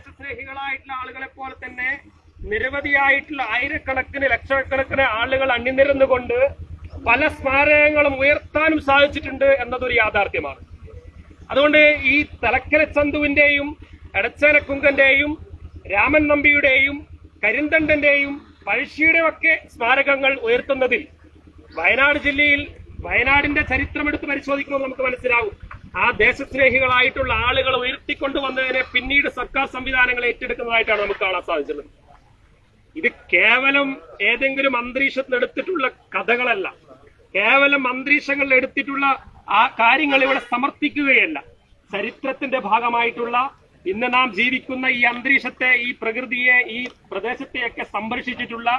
ദേശസ്നേഹികളായിട്ടുള്ള ആളുകളെ പോലെ തന്നെ നിരവധിയായിട്ടുള്ള ആയിരക്കണക്കിന് ലക്ഷക്കണക്കിന് ആളുകൾ അണിനിരന്നുകൊണ്ട് പല സ്മാരകങ്ങളും ഉയർത്താനും സാധിച്ചിട്ടുണ്ട് എന്നതൊരു യാഥാർത്ഥ്യമാണ്. അതുകൊണ്ട് ഈ തലക്കര ചന്തുവിന്റെയും എടച്ചേനക്കുങ്കന്റെയും രാമൻ നമ്പിയുടെയും കരിന്തണ്ടന്റെയും പഴശ്ശിയുടെ ഒക്കെ സ്മാരകങ്ങൾ ഉയർത്തുന്നതിൽ വയനാട് ജില്ലയിൽ വയനാടിന്റെ ചരിത്രം എടുത്ത് പരിശോധിക്കുമ്പോൾ നമുക്ക് മനസ്സിലാവും. ആ ദേശസ്നേഹികളായിട്ടുള്ള ആളുകൾ ഉയർത്തിക്കൊണ്ടുവന്നതിനെ പിന്നീട് സർക്കാർ സംവിധാനങ്ങൾ ഏറ്റെടുക്കുന്നതായിട്ടാണ് നമുക്ക് കാണാൻ സാധിച്ചത്. ഇത് കേവലം ഏതെങ്കിലും അന്തരീക്ഷത്തിൽ എടുത്തിട്ടുള്ള കഥകളല്ല. കേവലം അന്തരീക്ഷങ്ങളിൽ എടുത്തിട്ടുള്ള ആ കാര്യങ്ങൾ ഇവിടെ സമർപ്പിക്കുകയല്ല ചരിത്രത്തിന്റെ ഭാഗമായിട്ടുള്ള ഇന്ന് നാം ജീവിക്കുന്ന ഈ അന്തരീക്ഷത്തെ ഈ പ്രകൃതിയെ ഈ പ്രദേശത്തെയൊക്കെ സംരക്ഷിച്ചിട്ടുള്ള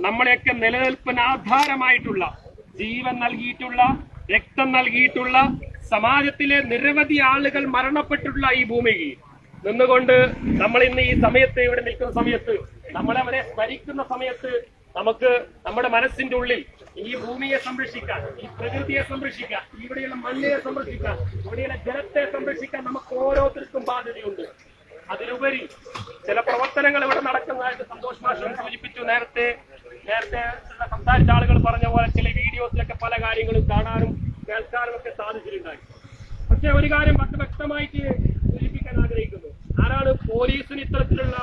നമ്മളെയൊക്കെ നിലനിൽപ്പിന് ആധാരമായിട്ടുള്ള ജീവൻ നൽകിയിട്ടുള്ള രക്തം നൽകിയിട്ടുള്ള സമാജത്തിലെ നിരവധി ആളുകൾ മരണപ്പെട്ടിട്ടുള്ള ഈ ഭൂമിയിൽ നിന്നുകൊണ്ട് നമ്മൾ ഇന്ന് ഈ സമയത്ത് ഇവിടെ നിൽക്കുന്ന സമയത്ത് നമ്മളവരെ സ്മരിക്കുന്ന സമയത്ത് നമുക്ക് നമ്മുടെ മനസ്സിന്റെ ഉള്ളിൽ ഈ ഭൂമിയെ സംരക്ഷിക്കാൻ ഈ പ്രകൃതിയെ സംരക്ഷിക്കാൻ ഇവിടെയുള്ള മണ്ണിനെ സംരക്ഷിക്കാൻ ഇവിടെയുള്ള ജലത്തെ സംരക്ഷിക്കാൻ നമുക്ക് ഓരോരുത്തർക്കും ബാധ്യതയുണ്ട്. അതിലുപരി ചില പ്രവർത്തനങ്ങൾ ഇവിടെ നടക്കുന്നതായിട്ട് സന്തോഷ് മാഷൻ സൂചിപ്പിച്ചു. നേരത്തെ നേരത്തെ സംസാരിച്ച ആളുകൾ പറഞ്ഞ പോലെ ചില വീഡിയോസിലൊക്കെ പല കാര്യങ്ങളും കാണാനും കേൾക്കാനും ഒക്കെ സാധിച്ചിട്ടുണ്ടായി. പക്ഷെ ഒരു കാര്യം വളരെ വ്യക്തമായിട്ട് സൂചിപ്പിക്കാൻ ആഗ്രഹിക്കുന്നു. ആരാണ് പോലീസിന് ഇത്തരത്തിലുള്ള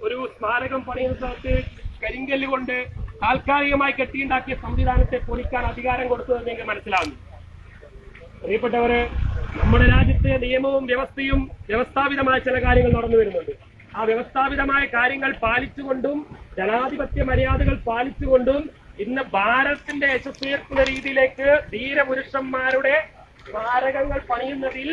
ഒരു സ്മാരകം പണിയുന്ന സ്ഥലത്ത് കരിങ്കല്ല് കൊണ്ട് താൽക്കാലികമായി കെട്ടിയുണ്ടാക്കിയ സംവിധാനത്തെ പൊളിക്കാൻ അധികാരം കൊടുത്തതെന്ന് നിങ്ങൾക്ക് മനസ്സിലാകുന്നു. പ്രിയപ്പെട്ടവര് നമ്മുടെ രാജ്യത്തെ നിയമവും വ്യവസ്ഥയും വ്യവസ്ഥാപിതമായ ചില കാര്യങ്ങൾ നടന്നു വരുന്നുണ്ട്. ആ വ്യവസ്ഥാപിതമായ കാര്യങ്ങൾ പാലിച്ചുകൊണ്ടും ജനാധിപത്യ മര്യാദകൾ പാലിച്ചുകൊണ്ടും ഇന്ന് ഭാരതത്തിന്റെ യശസ്വീർക്കുന്ന രീതിയിലേക്ക് ധീരപുരുഷന്മാരുടെ സ്മാരകങ്ങൾ പണിയുന്നതിൽ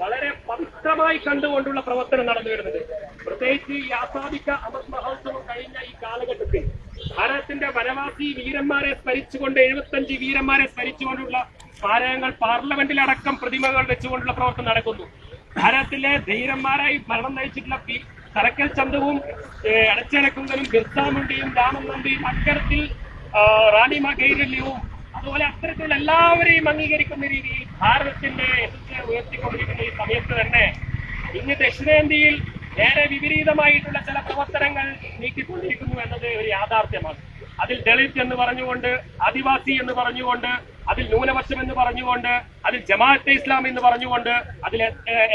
വളരെ പവിത്രമായി കണ്ടുകൊണ്ടുള്ള പ്രവർത്തനം നടന്നു വരുന്നത്. പ്രത്യേകിച്ച് ഈ ആസാദിക്ക അമൃത് മഹോത്സവം കഴിഞ്ഞ ഈ കാലഘട്ടത്തിൽ ഭാരതത്തിന്റെ വനവാസി വീരന്മാരെ സ്മരിച്ചുകൊണ്ട് എഴുപത്തഞ്ച് വീരന്മാരെ സ്മരിച്ചുകൊണ്ടുള്ള സ്മാരകങ്ങൾ പാർലമെന്റിലടക്കം പ്രതിമകൾ വെച്ചുകൊണ്ടുള്ള പ്രവർത്തനം നടക്കുന്നു. ഭാരതത്തിലെ ധീരന്മാരായി മരണം നയിച്ചിട്ടുള്ള പി. തറക്കൽ ചന്തവും അടച്ചനക്കുങ്കനും ബിർസാമുണ്ടിയും രാമൻ നമ്പിയും അത്തരത്തിൽ ആ, റാണിമ ഗൈരല്യവും അതുപോലെ അത്തരത്തിലുള്ള എല്ലാവരെയും അംഗീകരിക്കുന്ന രീതിയിൽ ഭാരതത്തിന്റെ യശസ്സ് ഉയർത്തിക്കൊണ്ടിരിക്കുന്ന ഈ സമയത്ത് തന്നെ ഇന്ന് ദക്ഷിണേന്ത്യയിൽ നേരെ വിപരീതമായിട്ടുള്ള ചില പ്രവർത്തനങ്ങൾ നീക്കിക്കൊണ്ടിരിക്കുന്നു എന്നത് ഒരു യാഥാർത്ഥ്യമാണ്. അതിൽ ദളിത് എന്ന് പറഞ്ഞുകൊണ്ട് ആദിവാസി എന്ന് പറഞ്ഞുകൊണ്ട് അതിൽ ന്യൂനപക്ഷം എന്ന് പറഞ്ഞുകൊണ്ട് അതിൽ ജമാഅത്തെ ഇസ്ലാം എന്ന് പറഞ്ഞുകൊണ്ട് അതിൽ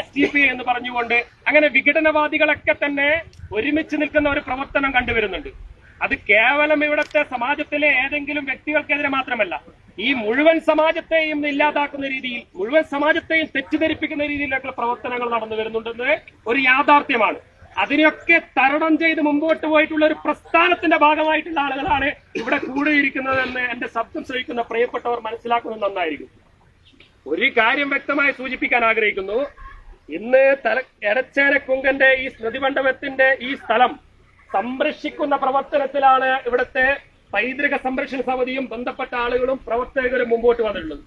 എസ് ടി പി എന്ന് പറഞ്ഞുകൊണ്ട് അങ്ങനെ വിഘടനവാദികളൊക്കെ തന്നെ ഒരുമിച്ച് നിൽക്കുന്ന ഒരു പ്രവർത്തനം കണ്ടുവരുന്നുണ്ട്. അത് കേവലം ഇവിടുത്തെ സമാജത്തിലെ ഏതെങ്കിലും വ്യക്തികൾക്കെതിരെ മാത്രമല്ല ഈ മുഴുവൻ സമാജത്തെയും ഇല്ലാതാക്കുന്ന രീതിയിൽ മുഴുവൻ സമാജത്തെയും തെറ്റിദ്ധരിപ്പിക്കുന്ന രീതിയിലുള്ള പ്രവർത്തനങ്ങൾ നടന്നു വരുന്നുണ്ടെന്ന് ഒരു യാഥാർത്ഥ്യമാണ്. അതിനൊക്കെ തരണം ചെയ്ത് മുമ്പോട്ട് പോയിട്ടുള്ള ഒരു പ്രസ്ഥാനത്തിന്റെ ഭാഗമായിട്ടുള്ള ആളുകളാണ് ഇവിടെ കൂടിയിരിക്കുന്നതെന്ന് എന്റെ ശബ്ദം ശ്രമിക്കുന്ന പ്രിയപ്പെട്ടവർ മനസ്സിലാക്കുന്നത് നന്നായിരിക്കും. ഒരു കാര്യം വ്യക്തമായി സൂചിപ്പിക്കാൻ ആഗ്രഹിക്കുന്നു. ഇന്ന് തല എടച്ചേനക്കുങ്കന്റെ ഈ സ്മൃതി മണ്ഡപത്തിന്റെ ഈ സ്ഥലം സംരക്ഷിക്കുന്ന പ്രവർത്തനത്തിലാണ് ഇവിടുത്തെ പൈതൃക സംരക്ഷണ സമിതിയും ബന്ധപ്പെട്ട ആളുകളും പ്രവർത്തകരും മുമ്പോട്ട് വന്നിട്ടുള്ളത്.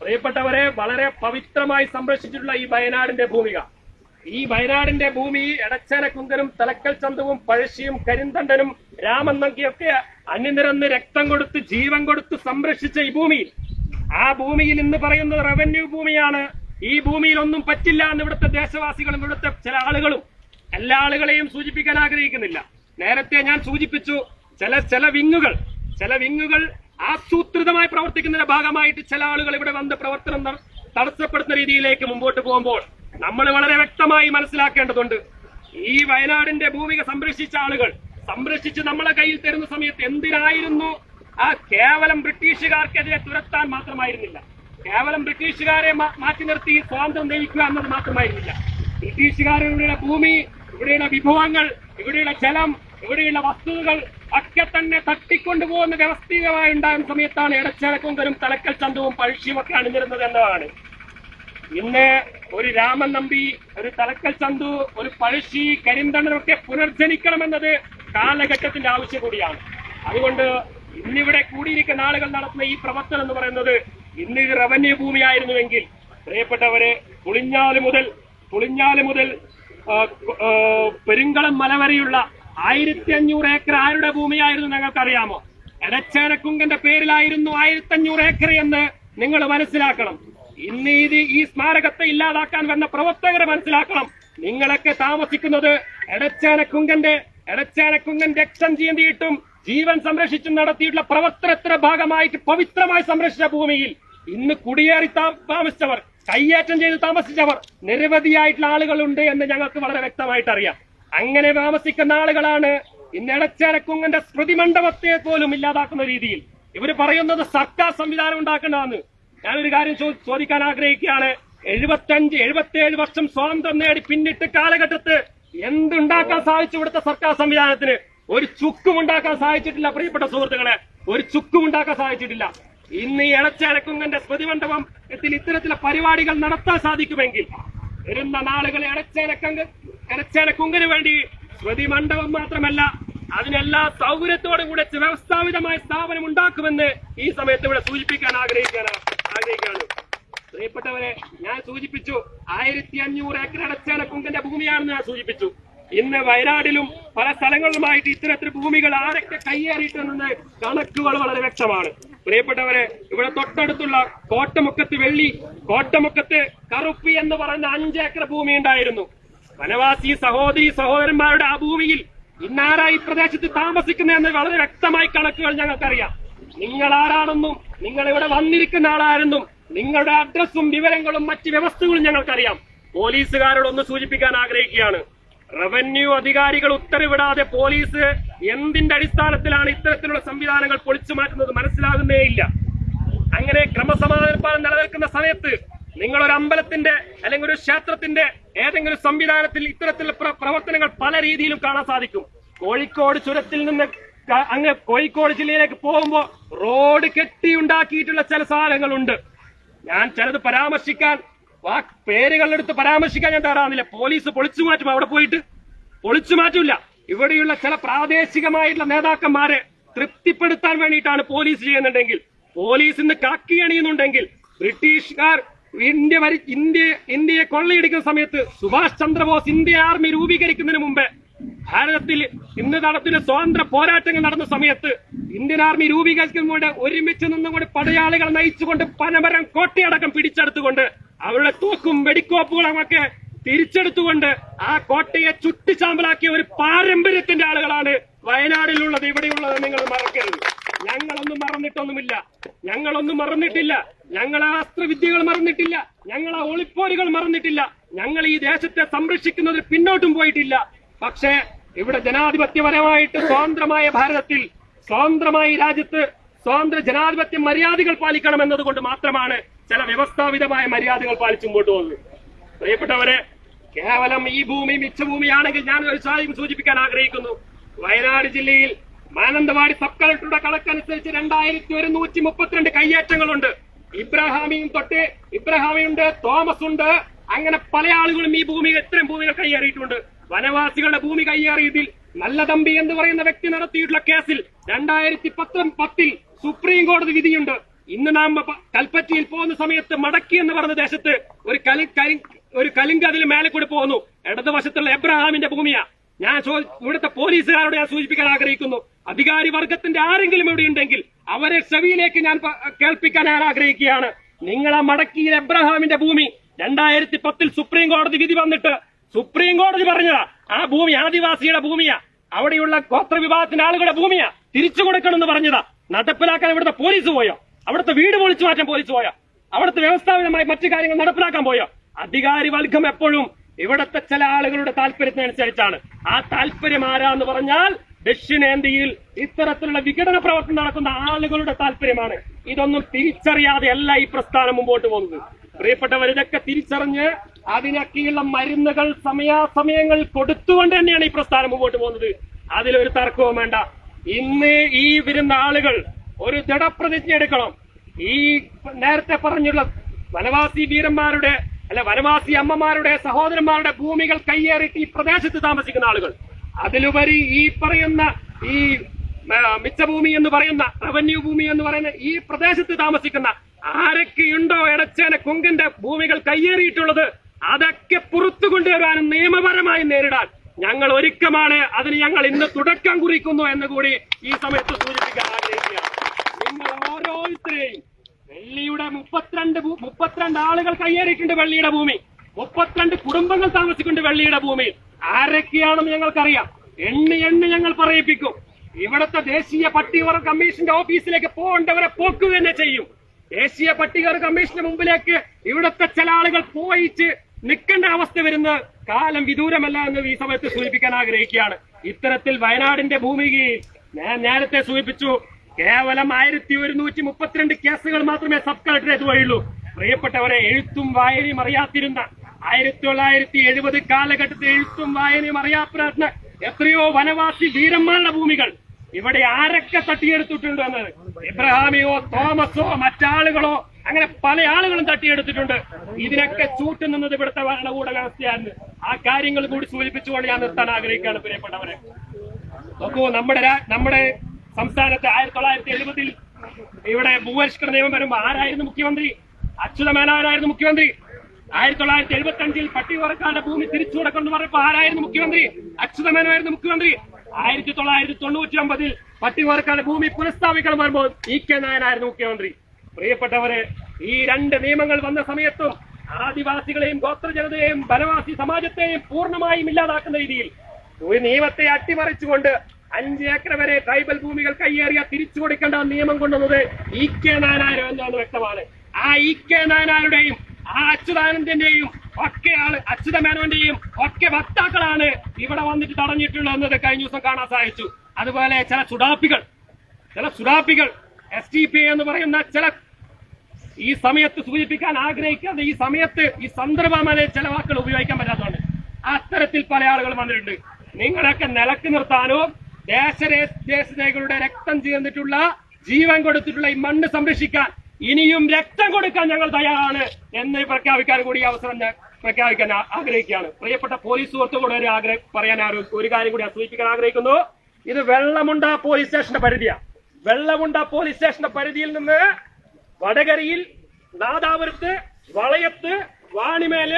പ്രിയപ്പെട്ടവരെ വളരെ പവിത്രമായി സംരക്ഷിച്ചിട്ടുള്ള ഈ വയനാടിന്റെ ഭൂമിക. ഈ വയനാടിന്റെ ഭൂമി എടച്ചേനക്കുങ്കനും തലക്കൽ ചന്തവും പഴശ്ശിയും കരിന്തണ്ടനും രാമൻ നങ്കിയൊക്കെ അണിനിരന്ന് രക്തം കൊടുത്ത് ജീവൻ കൊടുത്ത് സംരക്ഷിച്ച ഈ ഭൂമിയിൽ ആ ഭൂമിയിൽ ഇന്ന് പറയുന്നത് റവന്യൂ ഭൂമിയാണ്. ഈ ഭൂമിയിൽ ഒന്നും പറ്റില്ല എന്ന് ഇവിടുത്തെ ദേശവാസികളും ഇവിടുത്തെ ചില ആളുകളും എല്ലാ ആളുകളെയും സൂചിപ്പിക്കാൻ ആഗ്രഹിക്കുന്നില്ല. നേരത്തെ ഞാൻ സൂചിപ്പിച്ചു ചില ചില വിങ്ങുകൾ ചില വിങ്ങുകൾ ആസൂത്രിതമായി പ്രവർത്തിക്കുന്നതിന്റെ ഭാഗമായിട്ട് ചില ആളുകൾ ഇവിടെ വന്ന് പ്രവർത്തനം തടസ്സപ്പെടുത്തുന്ന രീതിയിലേക്ക് മുമ്പോട്ട് പോകുമ്പോൾ നമ്മൾ വളരെ വ്യക്തമായി മനസ്സിലാക്കേണ്ടതുണ്ട്. ഈ വയനാടിന്റെ ഭൂമിക സംരക്ഷിച്ച ആളുകൾ സംരക്ഷിച്ച് നമ്മളെ കയ്യിൽ തരുന്ന സമയത്ത് എന്തിനായിരുന്നു ആ കേവലം ബ്രിട്ടീഷുകാർക്കെതിരെ തുരത്താൻ മാത്രമായിരുന്നില്ല? കേവലം ബ്രിട്ടീഷുകാരെ മാറ്റി നിർത്തി സ്വാതന്ത്ര്യം നയിക്കുക എന്നത് മാത്രമായിരുന്നില്ല. ബ്രിട്ടീഷുകാരുടെ ഭൂമി ഇവിടെയുള്ള വിഭവങ്ങൾ ഇവിടെയുള്ള ജലം ഇവിടെയുള്ള വസ്തുതകൾ ഒക്കെ തന്നെ തട്ടിക്കൊണ്ടുപോകുന്ന വ്യവസ്ഥിതമായി ഉണ്ടാകുന്ന സമയത്താണ് ഇടച്ചേനക്കുങ്കരും തലക്കൽ ചന്തവും പഴശ്ശിയും ഒക്കെ അണിഞ്ഞിരുന്നത് എന്നതാണ്. ഇന്ന് ഒരു രാമൻ നമ്പി ഒരു തലക്കൽ ചന്തു ഒരു പഴശ്ശി കരിന്തണ്ണനൊക്കെ പുനർജനിക്കണമെന്നത് കാലഘട്ടത്തിന്റെ ആവശ്യം കൂടിയാണ്. അതുകൊണ്ട് ഇന്നിവിടെ കൂടിയിരിക്കുന്ന ആളുകൾ നടത്തുന്ന ഈ പ്രവർത്തനം എന്ന് പറയുന്നത് ഇന്ന് ഇത് റവന്യൂ ഭൂമിയായിരുന്നുവെങ്കിൽ പ്രിയപ്പെട്ടവരെ പുളിഞ്ഞാൽ മുതൽ പുളിഞ്ഞാൽ മുതൽ പെരുങ്കളം മല വരെയുള്ള ആയിരത്തി അഞ്ഞൂറ് ഏക്കർ ആരുടെ ഭൂമിയായിരുന്നു ഞങ്ങൾക്കറിയാമോ? എടച്ചേനക്കുങ്കന്റെ പേരിലായിരുന്നു ആയിരത്തി അഞ്ഞൂറ് ഏക്കർ എന്ന് നിങ്ങൾ മനസ്സിലാക്കണം. ഇന്ന് ഇത് ഈ സ്മാരകത്തെ ഇല്ലാതാക്കാൻ വന്ന പ്രവർത്തകരെ മനസ്സിലാക്കണം. നിങ്ങളൊക്കെ താമസിക്കുന്നത് എടച്ചാനക്കുങ്കന്റെ എടച്ചാനക്കുങ്കൻ രക്ഷം ചീന്തിയിട്ടും ജീവൻ സംരക്ഷിച്ചു നടത്തിയിട്ടുള്ള പ്രവർത്തനത്തിന്റെ ഭാഗമായിട്ട് പവിത്രമായി സംരക്ഷിച്ച ഭൂമിയിൽ ഇന്ന് കുടിയേറി താമസിച്ചവർ കയ്യേറ്റം ചെയ്ത് താമസിച്ചവർ നിരവധിയായിട്ടുള്ള ആളുകളുണ്ട് എന്ന് ഞങ്ങൾക്ക് വളരെ വ്യക്തമായിട്ട് അറിയാം അങ്ങനെ താമസിക്കുന്ന ആളുകളാണ് ഇന്ന് ഇടച്ചരക്കുങ്ങന്റെ സ്മൃതി മണ്ഡപത്തെ പോലും ഇല്ലാതാക്കുന്ന രീതിയിൽ. ഇവർ പറയുന്നത് സർക്കാർ സംവിധാനം ഉണ്ടാക്കേണ്ടതാണ് ഞാനൊരു കാര്യം ചോദിക്കാൻ ആഗ്രഹിക്കുകയാണ്. എഴുപത്തഞ്ച് എഴുപത്തിയേഴ് വർഷം സ്വാതന്ത്ര്യം നേടി പിന്നിട്ട് കാലഘട്ടത്ത് എന്തുണ്ടാക്കാൻ സാധിച്ചു ഇവിടുത്തെ സർക്കാർ സംവിധാനത്തിന്? ഒരു ചുക്കും ഉണ്ടാക്കാൻ സാധിച്ചിട്ടില്ല പ്രിയപ്പെട്ട സുഹൃത്തുക്കളെ. ഒരു ചുക്കും ഉണ്ടാക്കാൻ സാധിച്ചിട്ടില്ല. ഇന്ന് ഈ ഇടച്ചരക്കുങ്ങന്റെ സ്മൃതി മണ്ഡപത്തിൽ ഇത്തരത്തിലെ പരിപാടികൾ നടത്താൻ സാധിക്കുമെങ്കിൽ വരുന്ന നാളുകളെ ഇടച്ചേനക്കങ്ക് ഇടച്ചേനക്കുങ്ങിന് വേണ്ടി സ്മൃതി മണ്ഡപം മാത്രമല്ല അതിനെല്ലാ സൗകര്യത്തോടും കൂടെ വ്യവസ്ഥാപിതമായ സ്ഥാപനം ഉണ്ടാക്കുമെന്ന് ഈ സമയത്ത് ഇവിടെ സൂചിപ്പിക്കാൻ ആഗ്രഹിക്കാൻ ആഗ്രഹിക്കുകയാണ്. പ്രിയപ്പെട്ടവരെ ഞാൻ സൂചിപ്പിച്ചു ആയിരത്തി അഞ്ഞൂറ് ഏക്കർ അടച്ചാല കുങ്കന്റെ ഭൂമിയാണെന്ന് ഞാൻ സൂചിപ്പിച്ചു. ഇന്ന് വയനാടിലും പല സ്ഥലങ്ങളിലുമായിട്ട് ഇത്തരത്തിൽ ഭൂമികൾ ആരൊക്കെ കയ്യേറിയിട്ടുണ്ടെന്ന് കണക്കുകൾ വളരെ വ്യക്തമാണ്. പ്രിയപ്പെട്ടവരെ ഇവിടെ തൊട്ടടുത്തുള്ള കോട്ടമുക്കത്ത് വെള്ളി കോട്ടമുക്കത്ത് കറുപ്പി എന്ന് പറയുന്ന അഞ്ചേക്കർ ഭൂമി ഉണ്ടായിരുന്നു. വനവാസി സഹോദരി സഹോദരന്മാരുടെ ആ ഭൂമിയിൽ ഇന്നാരാ ഈ പ്രദേശത്ത് താമസിക്കുന്നതെന്ന് വളരെ വ്യക്തമായി കണക്കുകൾ ഞങ്ങൾക്കറിയാം. നിങ്ങൾ ആരാണെന്നും നിങ്ങൾ ഇവിടെ വന്നിരിക്കുന്ന ആളാരെന്നും നിങ്ങളുടെ അഡ്രസ്സും വിവരങ്ങളും മറ്റ് വ്യവസ്ഥകളും ഞങ്ങൾക്കറിയാം. പോലീസുകാരോട് ഒന്ന് സൂചിപ്പിക്കാൻ ആഗ്രഹിക്കുകയാണ്. റവന്യൂ അധികാരികൾ ഉത്തരവിടാതെ പോലീസ് എന്തിന്റെ അടിസ്ഥാനത്തിലാണ് ഇത്തരത്തിലുള്ള സംവിധാനങ്ങൾ പൊളിച്ചു മാറ്റുന്നത് മനസ്സിലാകുന്നേയില്ല അങ്ങനെ ക്രമസമാധാനപാലനം നിലനിൽക്കുന്ന സമയത്ത് നിങ്ങളൊരു അമ്പലത്തിന്റെ അല്ലെങ്കിൽ ഒരു ക്ഷേത്രത്തിന്റെ ഏതെങ്കിലും സംവിധാനത്തിൽ ഇത്തരത്തിലുള്ള പ്രവർത്തനങ്ങൾ പല രീതിയിലും കാണാൻ സാധിക്കും. കോഴിക്കോട് ചുരത്തിൽ നിന്ന് അങ്ങ് കോഴിക്കോട് ജില്ലയിലേക്ക് പോകുമ്പോൾ റോഡ് കെട്ടിയുണ്ടാക്കിയിട്ടുള്ള ചില സാധനങ്ങളുണ്ട്. ഞാൻ ചിലത് പരാമർശിക്കാൻ പേരുകളെടുത്ത് പരാമർശിക്കാൻ ഞാൻ തയ്യാറാവുന്നില്ല. പോലീസ് പൊളിച്ചു മാറ്റും അവിടെ പോയിട്ട്. പൊളിച്ചു മാറ്റൂല ഇവിടെയുള്ള ചില പ്രാദേശികമായിട്ടുള്ള നേതാക്കന്മാരെ തൃപ്തിപ്പെടുത്താൻ വേണ്ടിയിട്ടാണ് പോലീസ് ചെയ്യുന്നുണ്ടെങ്കിൽ. പോലീസ് ഇന്ന് കാക്കി അണിയുന്നുണ്ടെങ്കിൽ ബ്രിട്ടീഷുകാർ ഇന്ത്യ വരി ഇന്ത്യ ഇന്ത്യയെ കൊള്ളയടിക്കുന്ന സമയത്ത് സുഭാഷ് ചന്ദ്രബോസ് ഇന്ത്യ ആർമി രൂപീകരിക്കുന്നതിന് മുമ്പ് ഭാരതത്തിൽ ഇന്ന് നടത്തുന്ന സ്വാതന്ത്ര്യ പോരാട്ടങ്ങൾ നടന്ന സമയത്ത് ഇന്ത്യൻ ആർമി രൂപീകരിക്കുന്നതുകൊണ്ട് ഒരുമിച്ച് നിന്നുകൊണ്ട് പടയാളികൾ നയിച്ചുകൊണ്ട് പനമരം കോട്ടയടക്കം പിടിച്ചെടുത്തുകൊണ്ട് അവരുടെ തോക്കും വെടിക്കോപ്പുകളും ഒക്കെ തിരിച്ചെടുത്തുകൊണ്ട് ആ കോട്ടയെ ചുട്ടിച്ചാമ്പലാക്കിയ ഒരു പാരമ്പര്യത്തിന്റെ ആളുകളാണ് വയനാടിലുള്ളത്. ഇവിടെയുള്ളത് നിങ്ങൾ മറക്കരുത്. ഞങ്ങളൊന്നും മറന്നിട്ടൊന്നുമില്ല. ഞങ്ങളൊന്നും മറന്നിട്ടില്ല. ഞങ്ങൾ ആ അസ്ത്രവിദ്യകൾ മറന്നിട്ടില്ല. ഞങ്ങൾ ആ ഒളിപ്പോരുകൾ മറന്നിട്ടില്ല. ഞങ്ങൾ ഈ ദേശത്തെ സംരക്ഷിക്കുന്നതിൽ പിന്നോട്ടും പോയിട്ടില്ല. പക്ഷേ ഇവിടെ ജനാധിപത്യപരമായിട്ട് സ്വതന്ത്രമായ ഭാരതത്തിൽ സ്വതന്ത്രമായ രാജ്യത്ത് സ്വതന്ത്ര ജനാധിപത്യ മര്യാദകൾ പാലിക്കണം എന്നതുകൊണ്ട് മാത്രമാണ് ചില വ്യവസ്ഥാപിതമായ മര്യാദകൾ പാലിച്ചു മുമ്പോട്ട് പോകുന്നത്. പ്രിയപ്പെട്ടവരെ കേവലം ഈ ഭൂമി മിച്ചഭൂമിയാണെങ്കിൽ ഞാൻ ഒരു സാധ്യം സൂചിപ്പിക്കാൻ ആഗ്രഹിക്കുന്നു. വയനാട് ജില്ലയിൽ മാനന്തവാടി സബ് കളക്ടറുടെ കണക്കനുസരിച്ച് രണ്ടായിരത്തി ഒരുന്നൂറ്റി മുപ്പത്തിരണ്ട് കയ്യേറ്റങ്ങളുണ്ട്. ഇബ്രാഹാമിയും തൊട്ട് ഇബ്രാഹാമിയുണ്ട് തോമസ് ഉണ്ട് അങ്ങനെ പല ആളുകളും ഈ ഭൂമി ഇത്തരം ഭൂമികൾ കൈയേറിയിട്ടുണ്ട്. വനവാസികളുടെ ഭൂമി കൈയേറിയതിൽ നല്ല തമ്പി എന്ന് പറയുന്ന വ്യക്തി നടത്തിയിട്ടുള്ള കേസിൽ രണ്ടായിരത്തി പത്ത് പത്തിൽ സുപ്രീം കോടതി വിധിയുണ്ട്. ഇന്ന് നാം കൽപ്പറ്റയിൽ പോകുന്ന സമയത്ത് മടക്കി എന്ന് പറഞ്ഞ ദേശത്ത് ഒരു കലി ഒരു കലിംഗ് അതിൽ മേലെ കൂടി പോകുന്നു. ഇടതുവശത്തുള്ള എബ്രഹാമിന്റെ ഭൂമിയാ. ഞാൻ ഇവിടുത്തെ പോലീസുകാരോട് ഞാൻ സൂചിപ്പിക്കാൻ ആഗ്രഹിക്കുന്നു. അധികാരി വർഗത്തിന്റെ ആരെങ്കിലും ഇവിടെ ഉണ്ടെങ്കിൽ അവരെ ചെവിയിലേക്ക് ഞാൻ കേൾപ്പിക്കാൻ ഞാൻ ആഗ്രഹിക്കുകയാണ്. നിങ്ങളെ മടക്കിയിൽ എബ്രഹാമിന്റെ ഭൂമി രണ്ടായിരത്തി പത്തിൽ സുപ്രീം കോടതി വിധി വന്നിട്ട് സുപ്രീം കോടതി പറഞ്ഞതാ ആ ഭൂമി ആദിവാസിയുടെ ഭൂമിയാ. അവിടെയുള്ള ഗോത്രവിഭാഗത്തിന്റെ ആളുകളുടെ ഭൂമിയാ. തിരിച്ചു കൊടുക്കണമെന്ന് പറഞ്ഞതാ. നടപ്പിലാക്കാൻ ഇവിടുത്തെ പോലീസ് പോയോ? അവിടുത്തെ വീട് പൊളിച്ചു മാറ്റാൻ പോലീസ് പോയോ? അവിടുത്തെ വ്യവസ്ഥാപിതമായി മറ്റു കാര്യങ്ങൾ നടപ്പിലാക്കാൻ പോയോ? അധികാരി വർഗം എപ്പോഴും ഇവിടത്തെ ചില ആളുകളുടെ താല്പര്യത്തിനനുസരിച്ചാണ്. ആ താല്പര്യം ആരാന്ന് പറഞ്ഞാൽ ദക്ഷിണേന്ത്യയിൽ ഇത്തരത്തിലുള്ള വിഘടന പ്രവർത്തനം നടക്കുന്ന ആളുകളുടെ താല്പര്യമാണ്. ഇതൊന്നും തിരിച്ചറിയാതെ അല്ല ഈ പ്രസ്ഥാനം മുമ്പോട്ട് പോകുന്നത്. പ്രിയപ്പെട്ടവർ ഇതൊക്കെ തിരിച്ചറിഞ്ഞ് അതിനൊക്കെയുള്ള മരുന്നുകൾ സമയാസമയങ്ങൾ കൊടുത്തുകൊണ്ട് തന്നെയാണ് ഈ പ്രസ്ഥാനം മുമ്പോട്ട് പോകുന്നത്. അതിലൊരു തർക്കവും വേണ്ട. ഇന്ന് ഈ വരുന്ന ആളുകൾ ഒരു ദൃഢപ്രതിജ്ഞ എടുക്കണം. ഈ നേരത്തെ പറഞ്ഞുള്ള വനവാസി വീരന്മാരുടെ അല്ല വനവാസി അമ്മമാരുടെ സഹോദരന്മാരുടെ ഭൂമികൾ കയ്യേറിയിട്ട് ഈ പ്രദേശത്ത് താമസിക്കുന്ന ആളുകൾ. അതിലുപരി ഈ പറയുന്ന ഈ മിച്ചഭൂമി എന്ന് പറയുന്ന റവന്യൂ ഭൂമി എന്ന് പറയുന്ന ഈ പ്രദേശത്ത് താമസിക്കുന്ന ആരൊക്കെയുണ്ടോ ഇടച്ചേന കുങ്കിന്റെ ഭൂമികൾ കയ്യേറിയിട്ടുള്ളത് അതൊക്കെ പുറത്തു കൊണ്ടുവരാനും നിയമപരമായി നേരിടാൻ ഞങ്ങൾ ഒരുക്കമാണ്. അതിന് ഞങ്ങൾ ഇന്ന് തുടക്കം കുറിക്കുന്നു എന്ന് കൂടി ഈ സമയത്ത് സൂചിപ്പിക്കാൻ ആഗ്രഹിക്കുകയാണ്. നിങ്ങൾ ഓരോരുത്തരെയും വെള്ളിയുടെ മുപ്പത്തിരണ്ട് മുപ്പത്തിരണ്ട് ആളുകൾ കയ്യേറിയിട്ടുണ്ട് വെള്ളിയുടെ ഭൂമി. മുപ്പത്തിരണ്ട് കുടുംബങ്ങൾ താമസിക്കുന്നുണ്ട് വെള്ളിയുടെ ഭൂമിയിൽ. ആരൊക്കെയാണെന്ന് ഞങ്ങൾക്കറിയാം. എണ്ണി എണ്ണി ഞങ്ങൾ പറയിപ്പിക്കും. ഇവിടുത്തെ ദേശീയ പട്ടികവർഗ കമ്മീഷന്റെ ഓഫീസിലേക്ക് പോകേണ്ടവരെ പോക്കുക തന്നെ ചെയ്യും. ദേശീയ പട്ടികവർഗ കമ്മീഷന്റെ മുമ്പിലേക്ക് ഇവിടുത്തെ ചില ആളുകൾ പോയിച്ച് നിൽക്കേണ്ട അവസ്ഥ വരുന്ന കാലം വിദൂരമല്ല എന്ന് ഈ സമയത്ത് സൂചിപ്പിക്കാൻ ആഗ്രഹിക്കുകയാണ്. ഇത്തരത്തിൽ വയനാടിന്റെ ഭൂമികയിൽ ഞാൻ നേരത്തെ സൂചിപ്പിച്ചു കേവലം ആയിരത്തി ഒരുന്നൂറ്റി മുപ്പത്തിരണ്ട് കേസുകൾ മാത്രമേ സബ് കളക്ടറേറ്റ് വഴിയുള്ളൂ. പ്രിയപ്പെട്ടവരെ എഴുത്തും വായനയും അറിയാത്തിരുന്ന ആയിരത്തി തൊള്ളായിരത്തി എഴുപത് കാലഘട്ടത്തിൽ എഴുത്തും വായനയും അറിയാത്ത എത്രയോ വനവാസി വീരന്മാരുടെ ഭൂമികൾ. ഇവിടെ ആരൊക്കെ തട്ടിയെടുത്തിട്ടുണ്ട് എന്നത്? ഇബ്രഹാമിയോ തോമസോ മറ്റാളുകളോ? അങ്ങനെ പല ആളുകളും തട്ടിയെടുത്തിട്ടുണ്ട്. ഇതിനൊക്കെ ചൂട്ടുനിന്നത് ഇവിടുത്തെ ഭരണകൂട വ്യവസ്ഥയാണ് ആ കാര്യങ്ങൾ കൂടി സൂചിപ്പിച്ചുകൊണ്ട് ഞാൻ നിർത്താൻ ആഗ്രഹിക്കുകയാണ് പ്രിയപ്പെട്ടവരെ. നോക്കൂ നമ്മുടെ നമ്മുടെ സംസ്ഥാനത്തെ ആയിരത്തി തൊള്ളായിരത്തി എഴുപതിൽ ഇവിടെ ഭൂപരിഷ്കരണ നിയമം വരുമ്പോ ആരായിരുന്നു മുഖ്യമന്ത്രി? അച്യുതമേനോനായിരുന്നു മുഖ്യമന്ത്രി? ആയിരത്തി തൊള്ളായിരത്തി എഴുപത്തി അഞ്ചിൽ പട്ടികവർക്കാരുടെ ഭൂമി തിരിച്ചു കൊടുക്കുന്നു പറഞ്ഞപ്പോ ആരായിരുന്നു മുഖ്യമന്ത്രി? അച്യുതമേനായിരുന്നു മുഖ്യമന്ത്രി. ആയിരത്തി തൊള്ളായിരത്തി തൊണ്ണൂറ്റി ഒമ്പതിൽ പട്ടികവർക്കാരുടെ ഭൂമി പുനഃസ്ഥാപിക്കണം പറയുമ്പോൾ ഇ കെ നായനായിരുന്നു മുഖ്യമന്ത്രി. പ്രിയപ്പെട്ടവരെ ഈ രണ്ട് നിയമങ്ങൾ വന്ന സമയത്തും ആദിവാസികളെയും ഗോത്രജനതയെയും വനവാസി സമാജത്തെയും പൂർണമായും ഇല്ലാതാക്കുന്ന രീതിയിൽ ഒരു നിയമത്തെ അട്ടിമറിച്ചുകൊണ്ട് അഞ്ച് ഏക്കർ വരെ ട്രൈബൽ ഭൂമികൾ കൈയേറിയ തിരിച്ചു കൊടുക്കേണ്ട നിയമം കൊണ്ടുവന്നത് ഇ കെ നായനാർ എന്നാണ് വ്യക്തമാണ്. ആ ഇ കെ നായനാരുടെയും ആ അച്യുതാനന്ദന്റെയും ഒക്കെ ആൾ അച്യുത മേനോന്റെയും ഒക്കെ വക്താക്കളാണ് ഇവിടെ വന്നിട്ട് തടഞ്ഞിട്ടുള്ളത് കഴിഞ്ഞ ദിവസം കാണാൻ സാധിച്ചു. അതുപോലെ ചില ചുടാപ്പികൾ ചില സുഡാപ്പികൾ എസ് ടി പി എന്ന് പറയുന്ന ചില ഈ സമയത്ത് സൂചിപ്പിക്കാൻ ആഗ്രഹിക്കാതെ ഈ സമയത്ത് ഈ സന്ദർഭമായ ചില വാക്കുകൾ ഉപയോഗിക്കാൻ പറ്റാത്തതുകൊണ്ട് അത്തരത്തിൽ പല ആളുകൾ വന്നിട്ടുണ്ട്. നിങ്ങളൊക്കെ നിലയ്ക്ക് നിർത്താനോ ദേശരേഖകളുടെ രക്തം ചേർന്നിട്ടുള്ള ജീവൻ കൊടുത്തിട്ടുള്ള ഈ മണ്ണ് സംരക്ഷിക്കാൻ ഇനിയും രക്തം കൊടുക്കാൻ ഞങ്ങൾ തയ്യാറാണ് എന്ന് പ്രഖ്യാപിക്കാൻ കൂടി അവസരം പ്രഖ്യാപിക്കാൻ ആഗ്രഹിക്കുകയാണ്. പ്രിയപ്പെട്ട പോലീസ് സുഹൃത്തുക്കളോട് ഒരു ആഗ്രഹം പറയാൻ ഒരു കാര്യം കൂടി അസൂചിപ്പിക്കാൻ സൂചിപ്പിക്കാൻ ആഗ്രഹിക്കുന്നു. ഇത് വെള്ളമുണ്ട പോലീസ് സ്റ്റേഷന്റെ പരിധിയാണ് വെള്ളമുണ്ട പോലീസ് സ്റ്റേഷന്റെ പരിധിയിൽ നിന്ന് വടകരയിൽ നാദാപുരത്ത് വളയത്ത് വാണിമേൽ